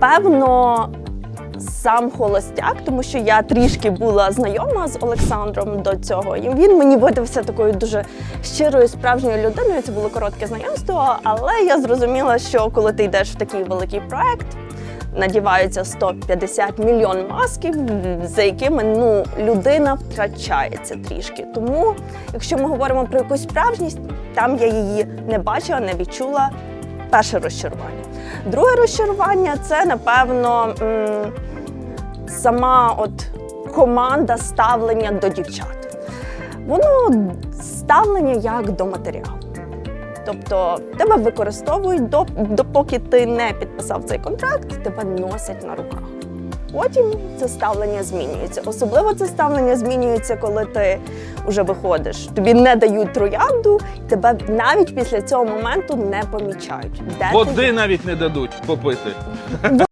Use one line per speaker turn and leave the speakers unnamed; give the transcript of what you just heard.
Напевно, сам холостяк, тому що я трішки була знайома з Олександром до цього. І він мені видався такою дуже щирою, справжньою людиною. Це було коротке знайомство, але я зрозуміла, що коли ти йдеш в такий великий проект. Надіваються 150 мільйон масків, за якими ну людина втрачається трішки. Тому, якщо ми говоримо про якусь справжність, там я її не бачила, не відчула. Перше розчарування. Друге розчарування це напевно сама от команда ставлення до дівчат. Воно ставлення як до матеріалу. Тобто тебе використовують до, допоки ти не підписав цей контракт, тебе носять на руках. Потім це ставлення змінюється. Особливо це ставлення змінюється, коли ти вже виходиш. Тобі не дають троянду, тебе навіть після цього моменту не помічають. Де ти
Води навіть не дадуть попити.